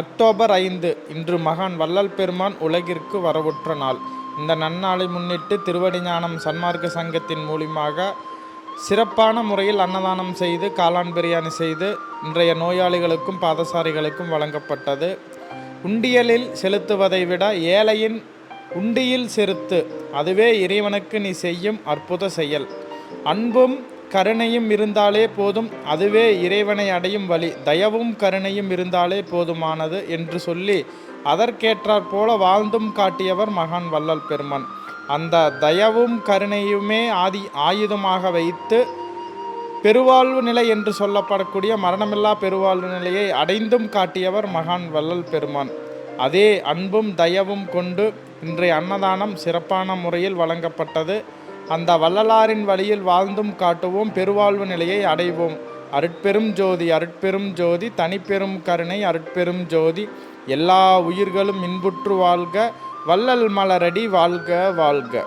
October ஐந்து இன்று மகான் வள்ளல் பெருமான் உலகிற்கு வரவுற்ற நாள். இந்த நன்னாளை முன்னிட்டு திருவடி ஞானம் சன்மார்க்க சங்கத்தின் மூலியமாக சிறப்பான முறையில் அன்னதானம் செய்து காளான் பிரியாணி செய்து இன்றைய நோயாளிகளுக்கும் பாதசாரிகளுக்கும் வழங்கப்பட்டது. உண்டியலில் செலுத்துவதை விட ஏழையின் உண்டியில் செலுத்து அதுவே இறைவனுக்கு நீ செய்யும் அற்புத செயல். அன்பும் கருணையும் இருந்தாலே போதும் அதுவே இறைவனை அடையும் வழி. தயவும் கருணையும் இருந்தாலே போதுமானது என்று சொல்லி அதற்கேற்றாற் போல வாழ்ந்தும் காட்டியவர் மகான் வள்ளல் பெருமான். அந்த தயவும் கருணையுமே ஆதி ஆயுதமாக வைத்து பெருவாழ்வு நிலை என்று சொல்லப்படக்கூடிய மரணமில்லா பெருவாழ்வு நிலையை அடைந்தும் காட்டியவர் மகான் வள்ளல் பெருமான். அதே அன்பும் தயவும் கொண்டு இன்றைய அன்னதானம் சிறப்பான முறையில் வழங்கப்பட்டது. அந்த வள்ளலாரின் வழியில் வாழ்ந்தும் காட்டுவோம் பெருவாழ்வு நிலையை அடைவோம். அருட்பெரும் ஜோதி அருட்பெரும் ஜோதி தனிப்பெரும் கருணை அருட்பெரும் ஜோதி எல்லா உயிர்களும் இன்புற்று வாழ்க வள்ளல் மலரடி வாழ்க வாழ்க.